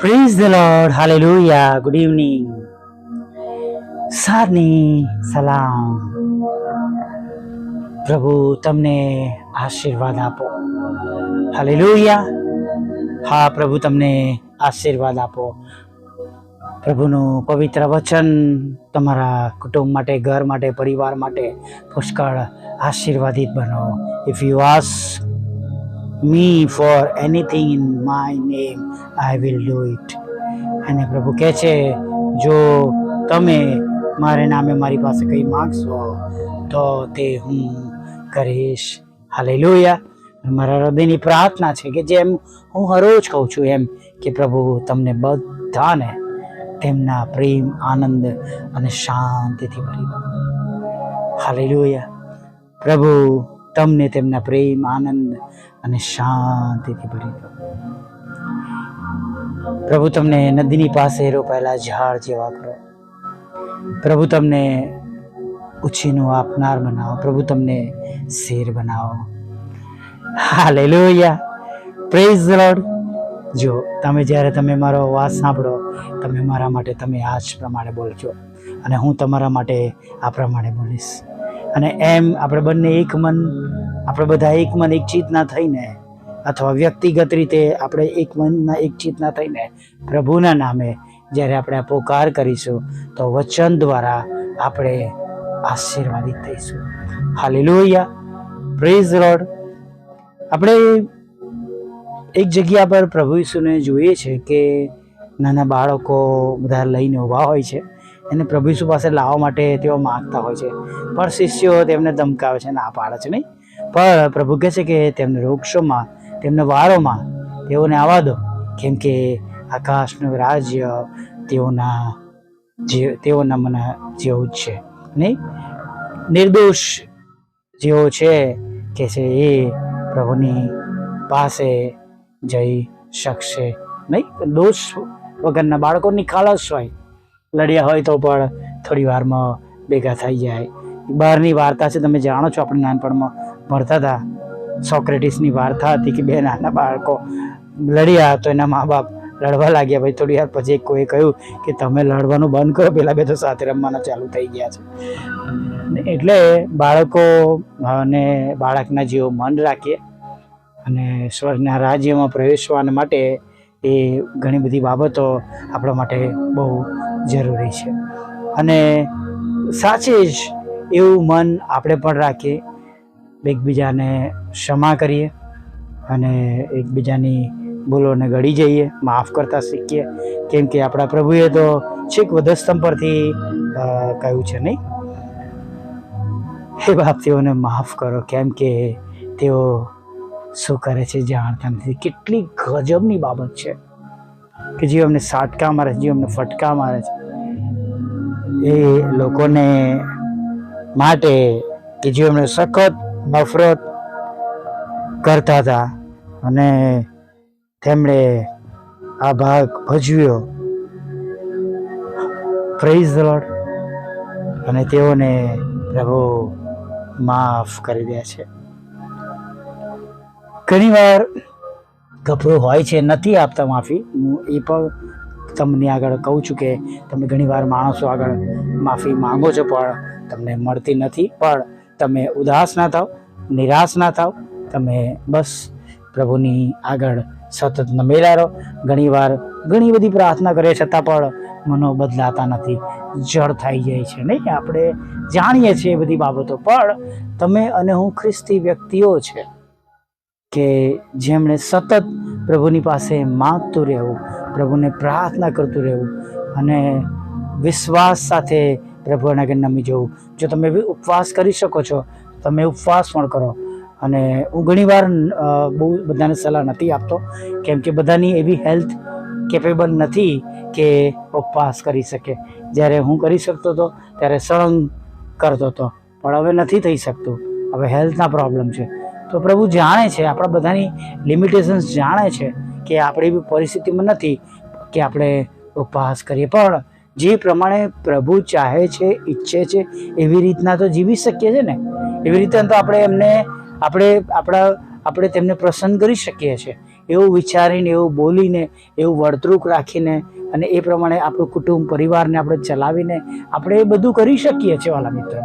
Praise the lord hallelujah good evening સારની સલામ પ્રભુ તમને આશીર્વાદ આપો. હાલેલુયા હા, પ્રભુ તમને આશીર્વાદ આપો. પ્રભુનું પવિત્ર વચન તમારા કુટુંબ માટે, ઘર માટે, પરિવાર માટે પુષ્કળ આશીર્વાદિત બનો. If you ask me for anything in my name I will do it અને પ્રભુ કહે છે, જો તમે મારે નામે મારી પાસે કંઈ માગશો, તો તે હું કરીશ. હાલેલુયા મારા હૃદયની પ્રાર્થના છે કે જેમ હું હરોજ કહું છું એમ કે પ્રભુ તમને બધાને તેમના પ્રેમ, આનંદ અને શાંતિથી ભરી દો. હાલેલુયા પ્રભુ, તમને તેમના પ્રેમ, આનંદ અને શાંતિથી ભરી દો. પ્રભુ, તમને નદીની પાસે રોપાયેલા ઝાડ જેવા કરો. પ્રભુ, તમને ઉછીનું આપનાર બનાવો. પ્રભુ, તમને શેર બનાવો. હાલેલુયા. પ્રેઝ લોર્ડ જો, તમે જ્યારે તમે મારો અવાજ સાંભળો, તમે મારા માટે, તમે આ જ પ્રમાણે બોલજો. અને હું તમારા માટે આ પ્રમાણે બોલીશ. અને એમ આપણે બંને એક મન, આપણે બધા એક મન એક ચિત્તના થઈને અથવા વ્યક્તિગત રીતે આપણે એક મનના એક ચિત્તના થઈને પ્રભુના નામે જ્યારે આપણે આ પોકાર કરીશું, તો વચન દ્વારા આપણે આશીર્વાદિત થઈશું. હાલી લોહિયા પ્રેઝ રોડ આપણે એક જગ્યા પર પ્રભુ ઈસુને જોઈએ છે કે નાના બાળકો બધા લઈને ઊભા હોય છે. એને પ્રભુ પાસે લાવવા માટે તેઓ માગતા હોય છે. પણ શિષ્યો તેમને ધમકાવે છે ના પાડે છે નહીં. પણ પ્રભુ કહે છે કે તેમને વૃક્ષોમાં, તેમના વારોમાં તેઓને આવવા દો. કેમ કે આકાશનું રાજ્ય તેઓના જે, તેઓના મને જેવું જ છે. નહીં? નિર્દોષ જેવો છે કે છે, એ પ્રભુની પાસે જઈ શકશે નહીં? દોષ વગરના બાળકો નિખાલસ હોય. લડ્યા હોય તો પણ થોડી વારમાં ભેગા થઈ જાય. બહારની વાર્તા છે, તમે જાણો છો આપણે નાનપણમાં ભણતા હતા. સોક્રેટિસની વાર્તા હતી કે બે નાના બાળકો લડ્યા તો એના મા બાપ લડવા લાગ્યા. ભાઈ, થોડી વાર પછી કોઈ કહ્યું કે તમે લડવાનું બંધ કરો, પેલા બે તો સાથે રમવાના ચાલુ થઈ ગયા છે. એટલે બાળકો અને બાળકના જેવો મન રાખીએ અને સ્વર્ગના રાજ્યમાં પ્રવેશવા માટે એ ઘણી બધી બાબતો આપણા માટે બહુ જરૂરી છે. અને સાચે જ એવું મન આપણે પણ રાખીએ. એકબીજાને ક્ષમા કરીએ અને એકબીજાની ભૂલોને ગળી જઈએ, માફ કરતા શીખીએ. કેમ કે આપણા પ્રભુએ તો છેક વધસ્તંભ પરથી કહ્યું છે નહીં? હે બાપ, તેઓને માફ કરો. કેમ કે તેઓ શું કરે છે જાણતા નથી. કેટલી ગજબની બાબત છે. કે જે અમને સાટકા મારે છે જે અમને ફટકા મારે છે, એ લોકોને માટે કે જે અમને સખત નફરત કરતા હતા અને તેમણે આ ભાગ ભજવ્યો. પ્રેઝ લોર્ડ અને તેઓને પ્રભુ માફ કરી દે છે. ઘણીવાર ગભરો હોય છે, નથી આપતા માફી. હું એ પણ તમને આગળ કહું છું કે તમે ઘણીવાર માણસો આગળ માફી માંગો છો, પણ તમને મળતી નથી. પણ તમે ઉદાસ ના થાવ, નિરાશ ના થાવ. તમે બસ પ્રભુની આગળ સતત નમેલા રહો. ઘણીવાર ઘણી બધી પ્રાર્થના કરે છતાં પણ મનો બદલાતા નથી. જળ થઈ જાય છે, નહીં? આપણે જાણીએ છીએ એ બધી બાબતો. પણ તમે અને હું ખ્રિસ્તી વ્યક્તિઓ છે. કે જેમણે સતત પ્રભુની પાસે માગતું રહેવું, પ્રભુને પ્રાર્થના કરતું રહેવું અને વિશ્વાસ સાથે પ્રભુના નમી જવું. જો તમે ઉપવાસ કરી શકો છો, તમે ઉપવાસ પણ કરો. અને હું ઘણીવાર બહુ બધાને સલાહ નથી આપતો, કેમ કે બધાની એવી હેલ્થ કેપેબલ નથી કે ઉપવાસ કરી શકે. જ્યારે હું કરી શકતો હતો ત્યારે સળંગ કરતો હતો પણ હવે નથી થઈ શકતું. હવે હેલ્થના પ્રોબ્લેમ છે. તો પ્રભુ જાણે છે, આપણા બધાની લિમિટેશન્સ જાણે છે કે આપણી એવી પરિસ્થિતિમાં નથી, કે આપણે ઉપવાસ કરીએ. પણ જે પ્રમાણે પ્રભુ ચાહે છે, ઈચ્છે છે, એવી રીતના તો જીવી શકીએ છે ને? એવી રીતે તો આપણે એમને, આપણે, આપણા, આપણે તેમને પ્રસન્ન કરી શકીએ છીએ એવું વિચારીને, એવું બોલીને, એવું વર્તણૂક રાખીને અને એ પ્રમાણે આપણું કુટુંબ, પરિવારને આપણે ચલાવીને આપણે એ બધું કરી શકીએ છીએ વાલા મિત્રો.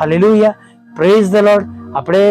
હાલેલુયા પ્રેઝ ધ લોર્ડ આપણે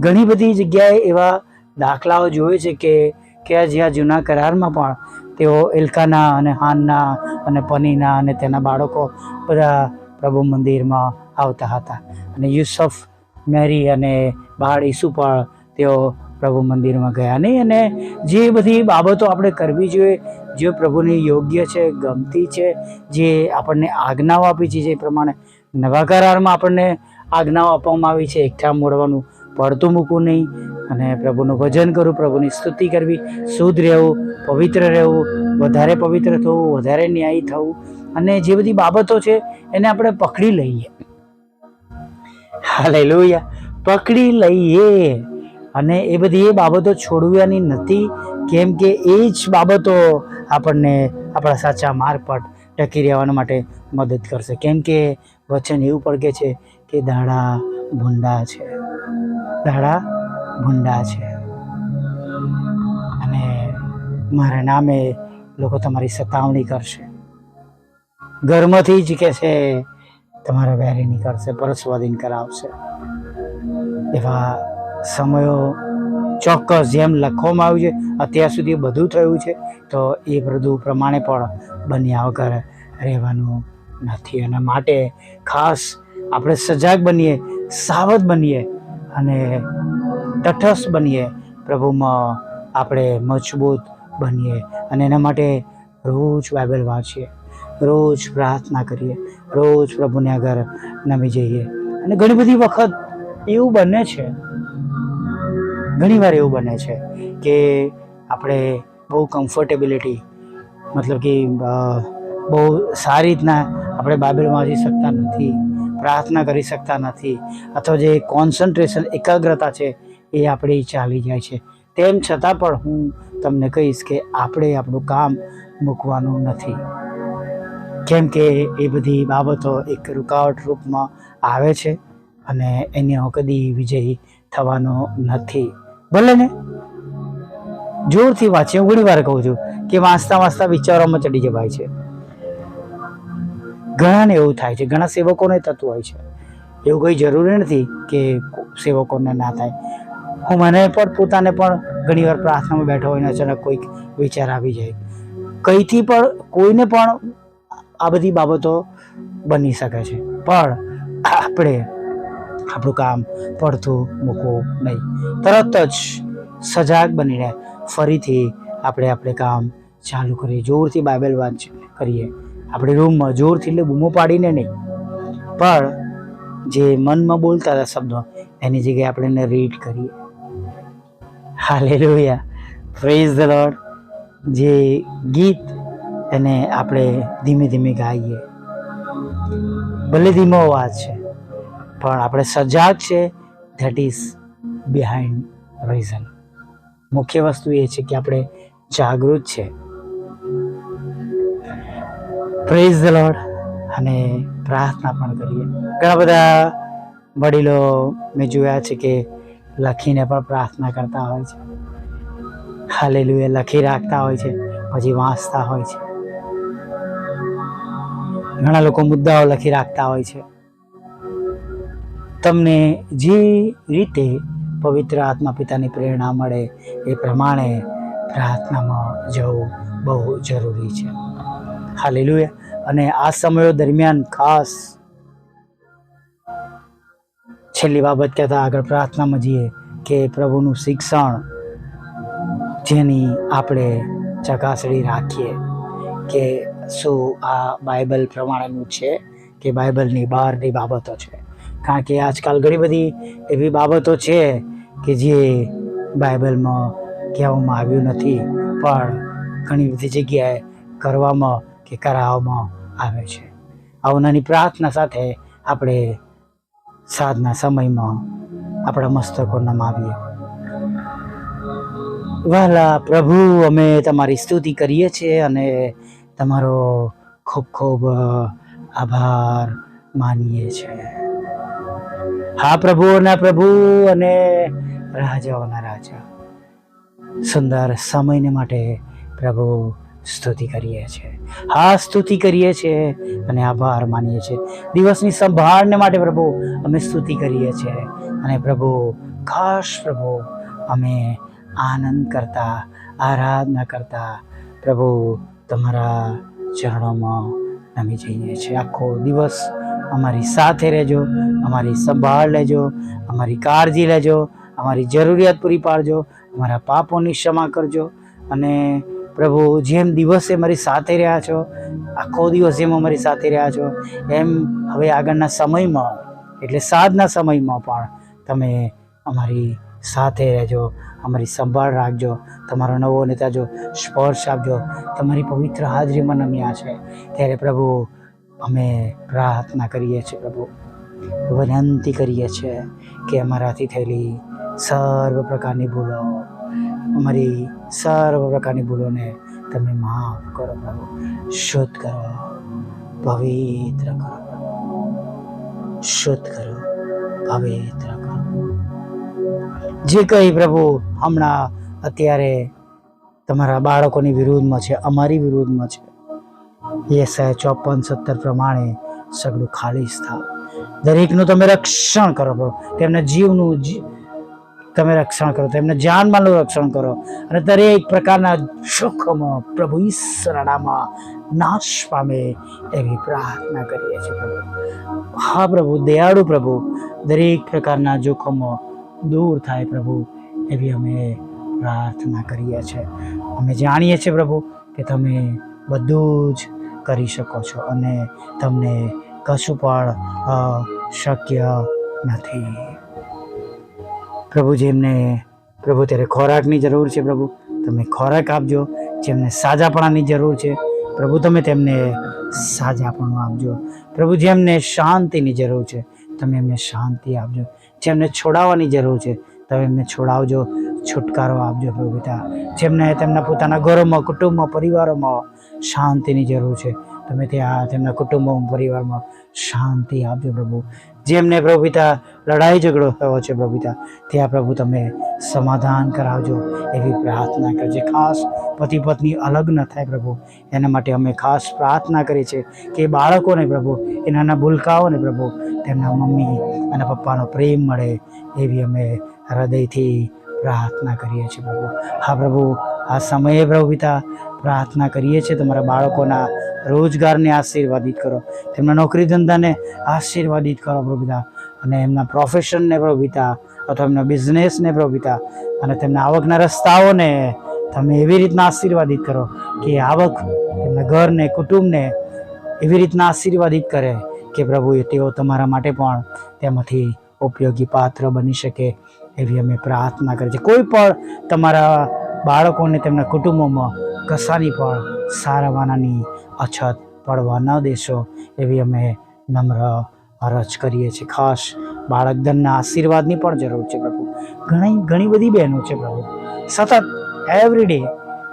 ઘણી બધી જગ્યાએ એવા દાખલાઓ જોયે છે કે કે જ્યાં જૂના કરારમાં પણ તેઓ એલકાના અને હાનના અને પનીના અને તેના બાળકો બધા પ્રભુ મંદિરમાં આવતા હતા. અને યુસફ, મેરી અને બાળ ઈસુ પણ તેઓ પ્રભુ મંદિરમાં ગયા. નહીં અને જે બધી બાબતો આપણે કરવી જોઈએ, જે પ્રભુની યોગ્ય છે, ગમતી છે, જે આપણને આજ્ઞાઓ આપી છે, જે પ્રમાણે નવા કરારમાં આપણને આજ્ઞાઓ આપવામાં આવી છે, એકઠા મોડવાનું પડતું મૂકવું નહીં અને પ્રભુનું ભજન કરવું પ્રભુની સ્તુતિ કરવી, શુદ્ધ રહેવું, પવિત્ર રહેવું, વધારે પવિત્ર થવું, વધારે ન્યાયી થવું અને જે બધી બાબતો છે એને આપણે પકડી લઈએ. હાલેલુયા. પકડી લઈએ. અને એ બધી એ બાબતો છોડવાની નથી, કેમ કે એ જ બાબતો આપણને આપણા સાચા માર્ગ પર ટકી રહેવા માટે મદદ કરશે. કેમ કે વચન એવું પડકે છે કે દાડા ભૂંડા છે. દાડા ભૂંડા છે. અને મારા નામે લોકો તમારી સતાવણી કરશે. ઘરમાંથી જ કે છે, તમારા વેરી નીકળશે પરસ્વાધીન કરાવશે. એવા સમયો ચોક્કસ જેમ લખવામાં આવ્યું છે, અત્યાર સુધી બધું થયું છે, તો એ બધું પ્રમાણે પણ બન્યા વગર રહેવાનું નથી. અને માટે ખાસ આપણે સજાગ બનીએ, સાવધ બનીએ અને તટસ્થ બનીએ. પ્રભુમાં આપણે મજબૂત બનીએ અને એના માટે રોજ બાઇબલ વાંચીએ. રોજ પ્રાર્થના કરીએ. રોજ પ્રભુને આગળ નમી જઈએ. અને ઘણી બધી વખત એવું બને છે ઘણીવાર એવું બને છે કે આપણે બહુ કમ્ફર્ટેબિલિટી મતલબ કે બહુ સારી રીતના આપણે બાઇબલ વાંચી શકતા નથી. પ્રાર્થના કરી શકતા નથી અથવા જે કોન્સન્ટ્રેશન એકાગ્રતા છે એ આપણી ચાલી જાય છે. તેમ છતાં પણ હું તમને કહીશ કે આપણે આપણું કામ મૂકવાનું નથી. કેમ કે એ બધી બાબતો એક રૂકાવટ રૂપમાં આવે છે અને એને કદી વિજયી થવાનો નથી. ભલે ને? જોરથી વાંચીએ, હું ઘણી વાર કહું છું કે વાંચતા વાંચતા વિચારોમાં ચડી જવાય છે. ઘણાને એવું થાય છે. ઘણા સેવકોને થતું હોય છે. એવું કંઈ જરૂરી નથી કે સેવકોને ના થાય. હું મને પણ પોતાને પણ ઘણીવાર પ્રાર્થનામાં બેઠો હોય અચાનક કોઈક વિચાર આવી જાય. કંઈથી પણ કોઈને પણ આ બધી બાબતો બની શકે છે. પણ આપણે આપણું કામ પડતું મૂકવું નહીં. તરત જ સજાગ બનીને ફરીથી આપણે આપણે કામ ચાલુ કરીએ. જોરથી બાઇબલ વાંચ કરીએ. આપણે રૂમમાં જોરથી એટલે બૂમો પાડીને નહીં. પણ જે મનમાં બોલતા હતા શબ્દો, એની જગ્યાએ આપણે એને રીડ કરીએ. હાલેલુયા પ્રેઝ ધ લોડ જે ગીત એને આપણે ધીમે ધીમે ગાઈએ. ભલે ધીમો અવાજ છે, પણ આપણે સજાગ છે. ધેટ ઇઝ બિહાઇન્ડ રીઝન મુખ્ય વસ્તુ એ છે કે આપણે જાગૃત છે. પ્રેઝ ધ લોર્ડ અને પ્રાર્થના પણ કરીએ. ઘણા બધા વડીલો મેં જોયા છે કે લખીને પણ પ્રાર્થના કરતા હોય છે. હાલેલુએ લખી રાખતા હોય છે, પછી વાંચતા હોય છે. ઘણા લોકો મુદ્દાઓ લખી રાખતા હોય છે. તમને જે રીતે પવિત્ર આત્મા પિતાની પ્રેરણા મળે એ પ્રમાણે પ્રાર્થનામાં જવું બહુ જરૂરી છે. હાલેલુયા અને આ સમયો દરમિયાન ખાસ છેલ્લી બાબત કહેતા આગળ પ્રાર્થનામાં જઈએ કે પ્રભુનું શિક્ષણ જેની આપણે ચકાસણી રાખીએ કે શું આ બાઇબલ પ્રમાણેનું છે કે બાઇબલની બહારની બાબતો છે. કારણ કે આજકાલ ઘણી બધી એવી બાબતો છે કે જે બાઇબલમાં કહેવામાં આવ્યું નથી. પણ ઘણી બધી જગ્યાએ કરવામાં કે કરાવવામાં આવે છે. આવનાની પ્રાર્થના સાથે આપણે સાધના સમયમાં આપણા મસ્તકો નમાવીએ. વહેલા પ્રભુ, અમે તમારી સ્તુતિ કરીએ છીએ અને તમારો ખૂબ ખૂબ આભાર માનીએ છીએ. હા પ્રભુઓના પ્રભુ અને રાજાઓના રાજા. સુંદર સમયને માટે પ્રભુ સ્તુતિ કરીએ છીએ. હા, સ્તુતિ કરીએ છીએ અને આભાર માનીએ છીએ. દિવસની સંભાળને માટે પ્રભુ અમે સ્તુતિ કરીએ છીએ. અને પ્રભુ, ખાસ પ્રભુ, અમે આનંદ કરતા, આરાધના કરતા પ્રભુ તમારા ચરણોમાં નમી જઈએ છીએ. આખો દિવસ અમારી સાથે રહેજો, અમારી સંભાળ લેજો, અમારી કાળજી લેજો, અમારી જરૂરિયાત પૂરી પાડજો, અમારા પાપોની ક્ષમા કરજો અને પ્રભુ, જેમ દિવસે મારી સાથે રહ્યા છો, આખો દિવસ જેમ અમારી સાથે રહ્યા છો, એમ હવે આગળના સમયમાં, એટલે સાંજના સમયમાં પણ તમે અમારી સાથે રહેજો, અમારી સંભાળ રાખજો, તમારો નવો નેતા તાજો સ્પર્શ આપજો, તમારી પવિત્ર હાજરીમાં નમ્યા છે. ત્યારે પ્રભુ, અમે પ્રાર્થના કરીએ છીએ પ્રભુ, વિનંતી કરીએ છીએ કે અમારાથી થયેલી સર્વ પ્રકારની ભૂલો, અમારી સર્વ પ્રકારની ભૂલોને તમે માફ કરો, પ્રભુ. શુદ્ધ કરો. પવિત્ર કરો શુદ્ધ કરો. પવિત્ર કરો. જે કંઈ પ્રભુ હમણાં અત્યારે તમારા બાળકોની વિરુદ્ધમાં છે, અમારી વિરુદ્ધમાં છે સાહેબ ચોપન, સત્તર પ્રમાણે સગડું ખાલીસ થાવ. દરેકનું તમે રક્ષણ કરો, પ્રભુ. તેમના જીવનું તમે રક્ષણ કરો, તેમને જાનમાલનું રક્ષણ કરો. અને દરેક પ્રકારના જોખમો પ્રભુ ઈશ્વરનામાં નાશ પામે એવી પ્રાર્થના કરીએ છીએ પ્રભુ. હા પ્રભુ, દયાળુ પ્રભુ, દરેક પ્રકારના જોખમો દૂર થાય પ્રભુ એવી અમે પ્રાર્થના કરીએ છીએ. અમે જાણીએ છીએ પ્રભુ કે તમે બધું જ કરી શકો છો અને તમને કશું પણ શક્ય નથી. પ્રભુ જેમને, પ્રભુ ત્યારે ખોરાકની જરૂર છે પ્રભુ, તમે ખોરાક આપજો, જેમને સાજાપણાની જરૂર છે, પ્રભુ તમે તેમને સાજાપણું આપજો. પ્રભુ જેમને શાંતિની જરૂર છે, તમે એમને શાંતિ આપજો. જેમને છોડાવવાની જરૂર છે, તમે એમને છોડાવજો, છુટકારો આપજો પ્રભુ પિતા. જેમને તેમના પોતાના ઘરોમાં, કુટુંબમાં, પરિવારોમાં શાંતિની જરૂર છે તમે ત્યાં તેમના કુટુંબમાં પરિવારમાં શાંતિ આપજો પ્રભુ. જેમને પ્રભુ લડાઈ ઝઘડો થયો છે પ્રભુ ત્યાં પ્રભુ તમે સમાધાન કરાવજો, એવી પ્રાર્થના કરજે. ખાસ પતિ પત્ની અલગ ન થાય પ્રભુ, એના માટે અમે ખાસ પ્રાર્થના કરી છે કે બાળકોને પ્રભુ એ નાના ભૂલકાઓને પ્રભુ, તેમના મમ્મી અને પપ્પાનો પ્રેમ મળે, એવી અમે હૃદયથી પ્રાર્થના કરીએ છીએ પ્રભુ. હા પ્રભુ, આ સમયે પ્રભુ પિતા પ્રાર્થના કરીએ છીએ તમારા બાળકોના રોજગારને આશીર્વાદિત કરો. તેમના નોકરી ધંધાને આશીર્વાદિત કરો પ્રભુ અને એમના પ્રોફેશનને પ્રભુ અથવા એમના બિઝનેસને પ્રભુ અને તેમના આવકના રસ્તાઓને તમે એવી રીતના આશીર્વાદિત કરો કે આવક તેમના ઘરને, કુટુંબને એવી રીતના આશીર્વાદિત કરે કે પ્રભુ તેઓ તમારા માટે પણ તેમાંથી ઉપયોગી પાત્ર બની શકે એવી અમે પ્રાર્થના કરીએ છીએ. કોઈ પણ તમારા બાળકોને તેમના કુટુંબોમાં કશાની પણ સારાવાનાની અછત પડવા ન દેશો એવી અમે નમ્ર અરજ કરીએ છીએ. ખાસ બાળક ધનના આશીર્વાદની પણ જરૂર છે પ્રભુ. ઘણી ઘણી બધી બહેનો છે પ્રભુ. સતત એવરીડે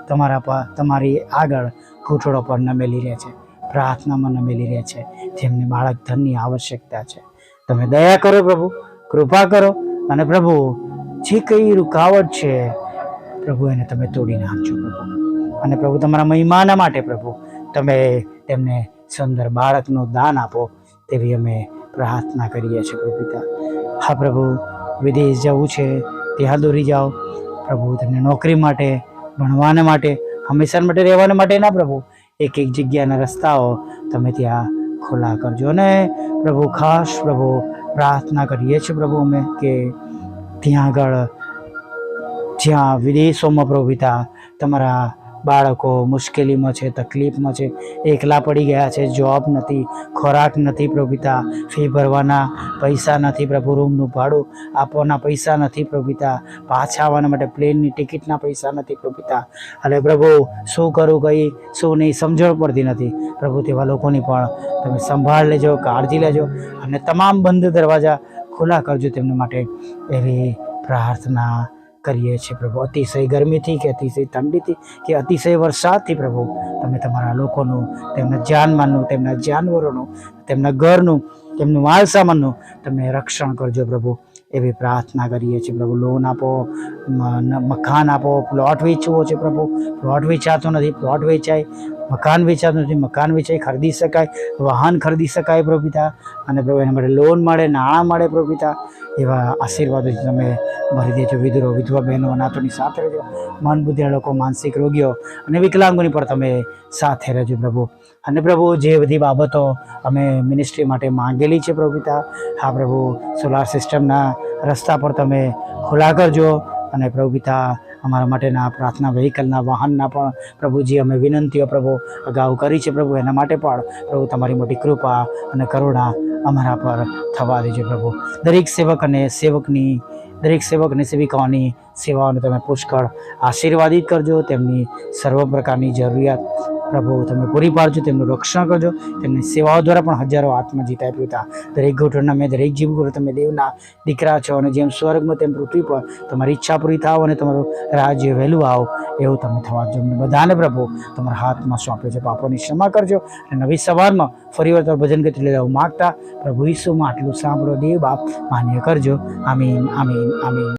તમારા પર તમારી આગળ ઘૂંટડો પર નમેલી રહે છે. પ્રાર્થનામાં નમેલી રહે છે. જેમને બાળક ધનની આવશ્યકતા છે. તમે દયા કરો પ્રભુ. કૃપા કરો. અને પ્રભુ, જે કંઈ રૂકાવટ છે, પ્રભુ એને તમે તોડી નાખજો પ્રભુ. અને પ્રભુ, તમારા મહિમાના માટે પ્રભુ, તમે તેમને સુંદર બાળકનું દાન આપો તેવી અમે પ્રાર્થના કરીએ છીએ પ્રભુ પિતા. હા પ્રભુ, વિદેશ જવું છે, ત્યાં દોરી જાઓ. પ્રભુ, તેમને નોકરી માટે, ભણવાને માટે, હંમેશા માટે, રહેવાને માટે ના પ્રભુ એક એક જગ્યાના રસ્તાઓ તમે ત્યાં ખુલ્લા કરજો. અને પ્રભુ, ખાસ પ્રભુ, પ્રાર્થના કરીએ છીએ પ્રભુ અમે કે ત્યાં આગળ જ્યાં વિદેશોમાં પ્રભુ પિતા તમારા બાળકો મુશ્કેલીમાં છે, તકલીફમાં છે, એકલા પડી ગયા છે જોબ નથી, ખોરાક નથી પ્રભુતા ફી ભરવાના પૈસા નથી પ્રભુ રૂમનું ભાડું આપવાના પૈસા નથી પ્રભુતા પાછા આવવાના માટે પ્લેનની ટિકિટના પૈસા નથી પ્રભુતા અને પ્રભુ, શું કરું કઈ, શું નહીં, સમજણ પડતી નથી. પ્રભુ, તેવા લોકોની પણ તમે સંભાળ લેજો, કાળજી લેજો અને તમામ બંધ દરવાજા ખુલ્લા કરજો તેમના માટે એવી પ્રાર્થના કરીએ છીએ પ્રભુ. અતિશય ગરમીથી કે અતિશય ઠંડીથી કે અતિશય વરસાદથી પ્રભુ, તમે તમારા લોકોનું, તેમના જાનમાનનું તેમના જાનવરોનું, તેમના ઘરનું, તેમનું માલસામાનનું તમે રક્ષણ કરજો પ્રભુ. એવી પ્રાર્થના કરીએ છીએ પ્રભુ. લોન આપો મકાન આપો, પ્લોટ વેચવો છે પ્રભુ. પ્લોટ વેચાતો નથી, પ્લોટ વેચાય. મકાન વેચાતું નથી. મકાન વેચાઈ ખરીદી શકાય, વાહન ખરીદી શકાય પ્રભુ અને પ્રભુ એના માટે લોન મળે, નાણાં મળે પ્રભુ પિતા. એવા આશીર્વાદો તમે ભરી દેજો વિધુરો, વિધવા બહેનો, અનાથોની સાથે રહેજો. મન બુદ્ધિના લોકો, માનસિક રોગીઓ અને વિકલાંગોની પણ તમે સાથે રહેજો પ્રભુ. અને પ્રભુ, જે બધી બાબતો અમે મિનિસ્ટ્રી માટે માંગેલી છે પ્રભુ હા પ્રભુ સોલાર સિસ્ટમના રસ્તા પર તમે ખુલા કરજો. અને પ્રભુ પિતા અમારા માટેના પ્રાર્થના વ્હીકલના વાહનના પણ પ્રભુજી, અમે વિનંતીઓ પ્રભુ અગાઉ કરી છે પ્રભુ. એના માટે પણ પ્રભુ તમારી મોટી કૃપા અને કરુણા અમારા પર થવા દેજો પ્રભુ. દરેક સેવક અને સેવકની, દરેક સેવક અને સેવિકાઓની સેવાઓને તમે પુષ્કળ આશીર્વાદિત કરજો. તેમની સર્વ પ્રકારની જરૂરિયાત પ્રભુ, તમે પૂરી પાડજો, તેમનું રક્ષણ કરજો, તેમની સેવાઓ દ્વારા પણ હજારો આત્મા જીતાય પિતા દરેક ઘૂંટણના મેં દરેક જીવ ગુરુ તમે દેવના દીકરા છો અને જેમ સ્વર્ગમાં તેમ પૃથ્વી પર તમારી ઈચ્છા પૂરી થાવ અને તમારું રાજ્ય વહેલું આવો, એવું તમે થવા જો બધાને પ્રભુ, તમારા હાથમાં સોંપ્યો છે. પાપોની ક્ષમા કરજો અને નવી સવારમાં ફરી વાર તમારું ભજન ગીત લેવું માગતા પ્રભુ ઈસુમાં આટલું સાંભળો દેવ બાપ, માન્ય કરજો. આમીન આમીન આમીન.